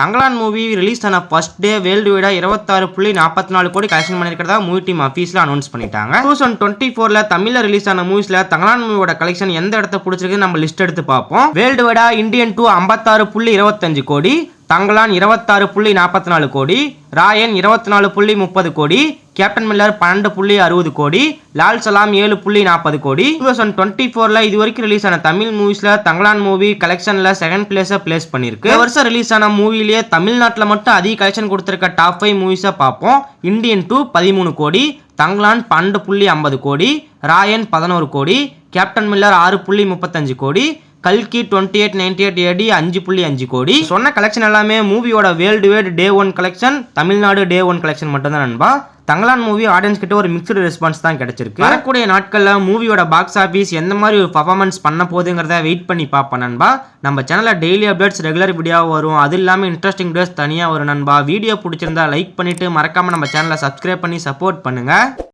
Thangalaan movie release ஆன first day world வைடா இருபத்தாறு புள்ளி நாற்பத்தி நாலு கோடி கலெக்ஷன் பண்ணியிருக்கிறதா மூவி டீம் ஆஃபீஸில் அனௌன்ஸ் பண்ணிட்டாங்க. டூ தௌசண்ட் டுவெண்ட்டி ஃபோரில் தமிழில் ரிலீஸ் ஆன மூவிஸில் தங்கலான் மூவியோட கலெக்ஷன் எந்த இடத்த பிடிச்சிருக்கு நம்ம லிஸ்ட் எடுத்து பார்ப்போம். வேர்ல்டு வைடா இந்தியன் டூ ஐம்பத்தாறு புள்ளி இருபத்தஞ்சு கோடி தங்கலான் இருபத்தாறு புள்ளி நாற்பத்தி நாலு கோடி ராயன் இருபத்தி நாலு புள்ளி முப்பது கோடி கேப்டன் மில்லர் பன்னெண்டு புள்ளி அறுபது கோடி லால் சலாம் ஏழு புள்ளி நாற்பது கோடி. டூ தௌசண்ட் டுவெண்ட்டி ஃபோரில் இது வரைக்கும் ரிலீஸ் ஆன தமிழ் மூவிஸில் தங்கலான் மூவி கலெக்ஷனில் செகண்ட் பிளேஸை பிளேஸ் பண்ணியிருக்கு. இந்த வருஷம் ரிலீஸ் ஆன மூவிலேயே தமிழ்நாட்டில் மட்டும் அதிக கலெக்ஷன் கொடுத்துருக்க டாப் ஃபைவ் மூவிஸை பார்ப்போம். இந்தியன் டூ பதிமூணு கோடி தங்கலான் பன்னெண்டு புள்ளி ஐம்பது கோடி ராயன் பதினோரு கோடி கேப்டன் மில்லர் ஆறு புள்ளி முப்பத்தஞ்சு கோடி கல்கி twenty eight ninety eight AD அஞ்சு புள்ளி அஞ்சு கோடி. சொன்ன கலெக்ஷன் எல்லாமே மூவியோட world wide day one collection Tamil Nadu day one collection மட்டும் தான் நண்பா. தங்கலான் மூவி ஆடியன்ஸ் கிட்ட ஒரு மிக்சடு ரெஸ்பான்ஸ் தான் கிடைச்சிருக்கு. வரக்கூடிய நாட்களில் மூவியோட பாக்ஸ் ஆஃபீஸ் எந்த மாதிரி ஒரு பர்ஃபார்மன்ஸ் பண்ண போகுதுங்கிறத வெயிட் பண்ணி பார்ப்போம் நண்பா. நம்ம சேனலில் டெய்லி அப்டேட்ஸ் ரெகுலர் வீடியோவாக வரும். அது இல்லாமல் இன்ட்ரெஸ்டிங் டேஸ் தனியாக வரும் நண்பா. வீடியோ பிடிச்சிருந்தா லைக் பண்ணிட்டு மறக்காமல் நம்ம சேனலை சப்ஸ்கிரைப் பண்ணி சப்போர்ட் பண்ணுங்கள்